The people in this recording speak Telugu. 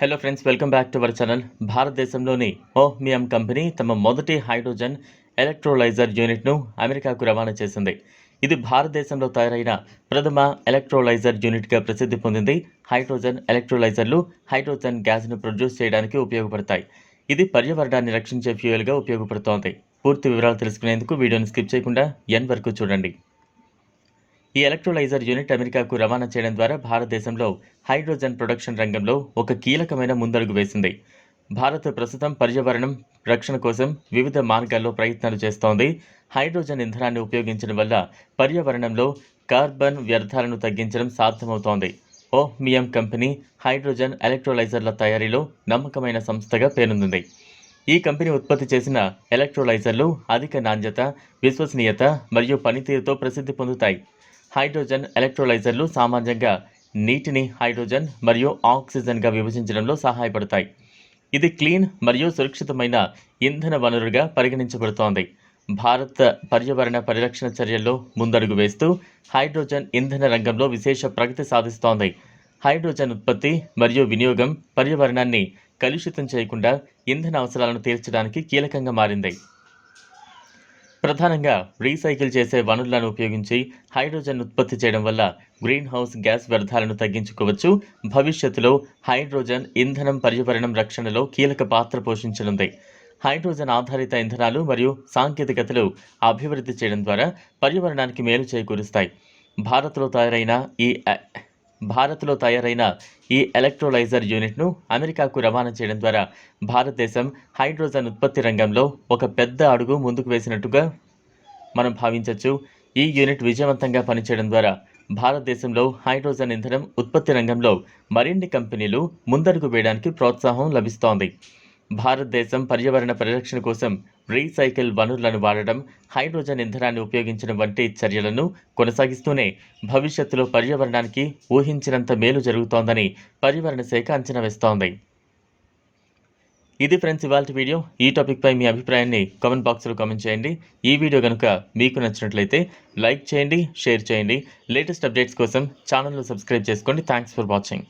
Hello friends welcome back to our channel భారతదేశంలోని ఓహ్మియం కంపెనీ తమ మొదటి హైడ్రోజన్ ఎలక్ట్రోలైజర్ యూనిట్ను అమెరికాకు రవాణా చేసింది. ఇది భారతదేశంలో తయారైన ప్రథమ ఎలక్ట్రోలైజర్ యూనిట్గా ప్రసిద్ధి పొందింది. హైడ్రోజన్ ఎలక్ట్రోలైజర్లు హైడ్రోజన్ గ్యాస్ను ప్రొడ్యూస్ చేయడానికి ఉపయోగపడతాయి. ఇది పర్యావరణాన్ని రక్షించే ఫ్యూయల్గా ఉపయోగపడుతోంది. పూర్తి వివరాలు తెలుసుకునేందుకు వీడియోని స్కిప్ చేయకుండా ఎన్ వరకు చూడండి. ఈ ఎలక్ట్రోలైజర్ యూనిట్ అమెరికాకు రవాణా చేయడం ద్వారా భారతదేశంలో హైడ్రోజన్ ప్రొడక్షన్ రంగంలో ఒక కీలకమైన ముందడుగు వేసింది. భారత్ ప్రస్తుతం పర్యావరణం రక్షణ కోసం వివిధ మార్గాల్లో ప్రయత్నాలు చేస్తోంది. హైడ్రోజన్ ఇంధనాన్ని ఉపయోగించడం వల్ల పర్యావరణంలో కార్బన్ వ్యర్థాలను తగ్గించడం సాధ్యమవుతోంది. ఓహ్మియం కంపెనీ హైడ్రోజన్ ఎలక్ట్రోలైజర్ల తయారీలో నమ్మకమైన సంస్థగా పేరొందింది. ఈ కంపెనీ ఉత్పత్తి చేసిన ఎలక్ట్రోలైజర్లు అధిక నాణ్యత విశ్వసనీయత మరియు పనితీరుతో ప్రసిద్ధి పొందుతాయి. హైడ్రోజన్ ఎలక్ట్రోలైజర్లు సామాన్యంగా నీటిని హైడ్రోజన్ మరియు ఆక్సిజన్గా విభజించడంలో సహాయపడతాయి. ఇది క్లీన్ మరియు సురక్షితమైన ఇంధన వనరుగా పరిగణించబడుతోంది. భారత పర్యావరణ పరిరక్షణ చర్యల్లో ముందడుగు వేస్తూ హైడ్రోజన్ ఇంధన రంగంలో విశేష ప్రగతి సాధిస్తోంది. హైడ్రోజన్ ఉత్పత్తి మరియు వినియోగం పర్యావరణాన్ని కలుషితం చేయకుండా ఇంధన అవసరాలను తీర్చడానికి కీలకంగా మారింది. ప్రధానంగా రీసైకిల్ చేసే వనరులను ఉపయోగించి హైడ్రోజన్ ఉత్పత్తి చేయడం వల్ల గ్రీన్ హౌస్ గ్యాస్ వ్యర్థాలను తగ్గించుకోవచ్చు. భవిష్యత్తులో హైడ్రోజన్ ఇంధనం పర్యావరణం రక్షణలో కీలక పాత్ర పోషించనుంది. హైడ్రోజన్ ఆధారిత ఇంధనాలు మరియు సాంకేతికతలు అభివృద్ధి చేయడం ద్వారా పర్యావరణానికి మేలు చేకూరుస్తాయి. భారత్లో తయారైన ఈ భారత్లో తయారైన ఈ ఎలక్ట్రోలైజర్ యూనిట్ను అమెరికాకు రవాణా చేయడం ద్వారా భారతదేశం హైడ్రోజన్ ఉత్పత్తి రంగంలో ఒక పెద్ద అడుగు ముందుకు వేసినట్టుగా మనం భావించవచ్చు ఈ యూనిట్ విజయవంతంగా పనిచేయడం ద్వారా భారతదేశంలో హైడ్రోజన్ ఇంధనం ఉత్పత్తి రంగంలో మరిన్ని కంపెనీలు ముందడుగు వేయడానికి ప్రోత్సాహం లభిస్తోంది. భారతదేశం పర్యావరణ పరిరక్షణ కోసం రీసైకిల్ వనరులను వాడడం హైడ్రోజన్ ఇంధనాన్ని ఉపయోగించడం వంటి చర్యలను కొనసాగిస్తూనే భవిష్యత్తులో పర్యావరణానికి ఊహించినంత మేలు జరుగుతోందని పర్యావరణ శాఖ అంచనా వేస్తోంది. ఇది ఫ్రెండ్స్ ఇవాళ వీడియో. ఈ టాపిక్పై మీ అభిప్రాయాన్ని కామెంట్ బాక్స్లో కామెంట్ చేయండి. ఈ వీడియో కనుక మీకు నచ్చినట్లయితే లైక్ చేయండి షేర్ చేయండి. లేటెస్ట్ అప్డేట్స్ కోసం ఛానల్ను సబ్స్క్రైబ్ చేసుకోండి. Thanks for watching.